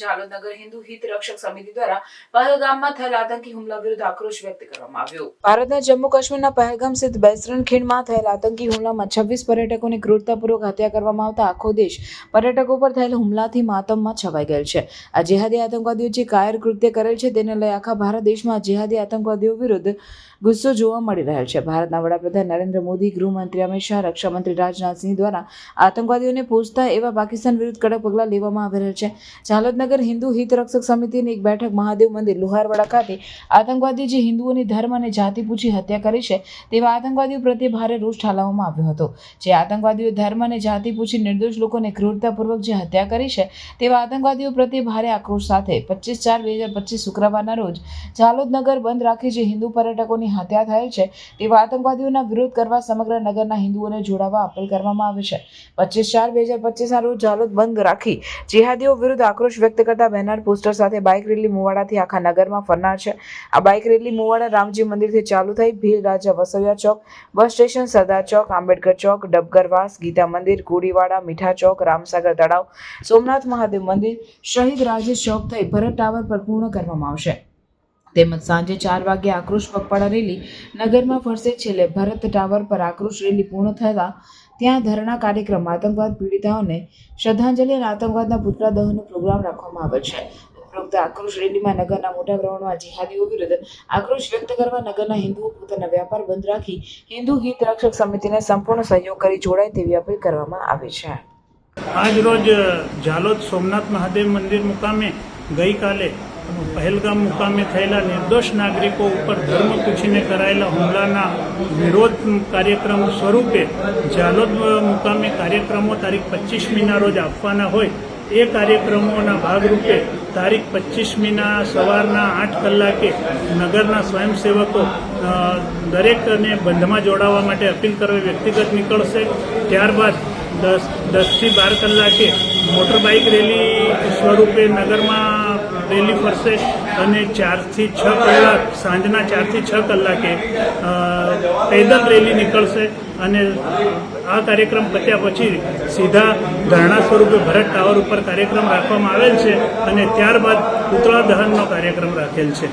જાલોદનગર હિન્દુ હિત રક્ષક સમિતિ દ્વારા પહેલગામમાં થયેલ આતંકી હુમલા વિરુદ્ધ આક્રોશ વ્યક્ત કરવામાં આવ્યો. ભારતના જમ્મુ કાશ્મીરના પહેલગામ સ્થિત બેસરણ ખીણમાં થયેલ આતંકી હુમલામાં છવ્વીસ પર્યટકોની ક્રૂરતાપૂર્વક હત્યા કરવામાં આવતા આખો દેશ પર્યટકો પર થયેલ હુમલાથી માતમમાં છવાઈ ગયેલ છે. આ જેહાદી આતંકવાદીઓ જે કાયર કૃત્ય કરેલ છે તેને લઈ આખા ભારત દેશમાં જેહાદી આતંકવાદીઓ વિરુદ્ધ ગુસ્સો જોવા મળી રહેલ છે. ભારતના વડાપ્રધાન નરેન્દ્ર મોદી, ગૃહમંત્રી અમિત શાહ, રક્ષામંત્રી રાજનાથસિંહ દ્વારા આતંકવાદીઓને પૂછતા એવા પાકિસ્તાન વિરુદ્ધ કડક પગલાં લેવામાં આવી રહ્યા છે. જાલોદનગર હિન્દુ હિત સમિતિની એક બેઠક મહાદેવ મંદિર, લુહારવાડા ખાતે આતંકવાદી જે હિન્દુઓની ધર્મ અને જાતિ પૂછી હત્યા કરી છે, તેવા આતંકવાદીઓ પ્રત્યે ભારે રોષ ઠાલવવામાં આવ્યો હતો. જે આતંકવાદીઓ ધર્મ અને જાતિ પૂછી નિર્દોષ લોકોને ક્રૂરતાપૂર્વક જે હત્યા કરી છે, તેવા આતંકવાદીઓ પ્રત્યે ભારે આક્રોશ સાથે પચીસ ચાર બે હજાર પચીસ શુક્રવારના રોજ ઝાલોદ નગર બંધ રાખી જે હિન્દુ પર્યટકોની હત્યા થયેલ છે, તેવા આતંકવાદીઓના વિરોધ કરવા સમગ્ર નગરના હિન્દુઓને જોડાવા અપીલ કરવામાં આવે છે. પચીસ ચાર બે હજાર પચીસના રોજ ઝાલોદ બંધ રાખી જેહાદીઓ વિરુદ્ધ આક્રોશ વ્યક્ત કરતા બેનર પોસ્ટર સાથે બાઇક રેલી મુવાડાથી આખા નગરમાં ફરનાર છે. આ બાઇક રેલી મુવાડા રામજી મંદિરથી ચાલુ થઈ ભીલ રાજા વસૈયા ચોક, બસ સ્ટેશન, સરદાર ચોક, આંબેડકર ચોક ડબગરવાસ ગીતા મંદિર કુડીવાડા મીઠા ચોક, રામસાગર તળાવ, સોમનાથ મહાદેવ મંદિર, શહીદ રાજેશ ચોક થઈ ભરત ટાવર પર પૂર્ણ કરવામાં આવશે. તેમજ સાંજે ચાર વાગે આક્રોશ પગપાળા રેલી નગરમાં ફરશે. છેલ્લે ભરત ટાવર પર આક્રોશ રેલી પૂર્ણ થતાં ત્યાં ધરણા કાર્યક્રમ આતંકવાદ પીડિતાઓને શ્રદ્ધાંજલિ અને આતંકવાદના પુતળા દહનનો પ્રોગ્રામ રાખવામાં આવે છે. ઉપરોક્ત આક્રોશ રેલીમાં નગરના મોટા પ્રમાણમાં જિહાદીઓ વિરુદ્ધ આક્રોશ વ્યક્ત કરવા નગરના હિન્દુઓ પોતાના વ્યાપાર બંધ રાખી હિન્દુ હિત રક્ષક સમિતિને સંપૂર્ણ સહયોગ કરી જોડાય તેવી અપીલ કરવામાં આવી છે. આજ રોજ ઝાલોદ સોમનાથ મહાદેવ મંદિર મુકામે ગઈકાલે પહેલગામ મુકામે થયેલા નિર્દોષ નાગરિકો ઉપર ધર્મ પૂછીને કરાયેલા હુમલાના વિરોધ કાર્યક્રમ સ્વરૂપે ઝાલોદ મુકામે કાર્યક્રમો તારીખ પચીસમીના રોજ આપવાના હોય એ કાર્યક્રમોના ભાગરૂપે તારીખ પચીસમીના સવારના આઠ કલાકે નગરના સ્વયંસેવકો દરેકને બંધમાં જોડાવા માટે અપીલ કરવા વ્યક્તિગત નીકળશે. ત્યારબાદ દસ, દસથી બાર કલાકે મોટર બાઇક રેલી સ્વરૂપે નગરમાં રેલી ફરશે અને ચારથી છ કલાક, સાંજના ચારથી છ કલાકે પેદલ રેલી નીકળશે અને આ કાર્યક્રમ પત્યા પછી સીધા ધરણા સ્વરૂપે ભરત ટાવર ઉપર કાર્યક્રમ રાખવામાં આવેલ છે અને ત્યારબાદ પુતળા દહનનો કાર્યક્રમ રાખેલ છે.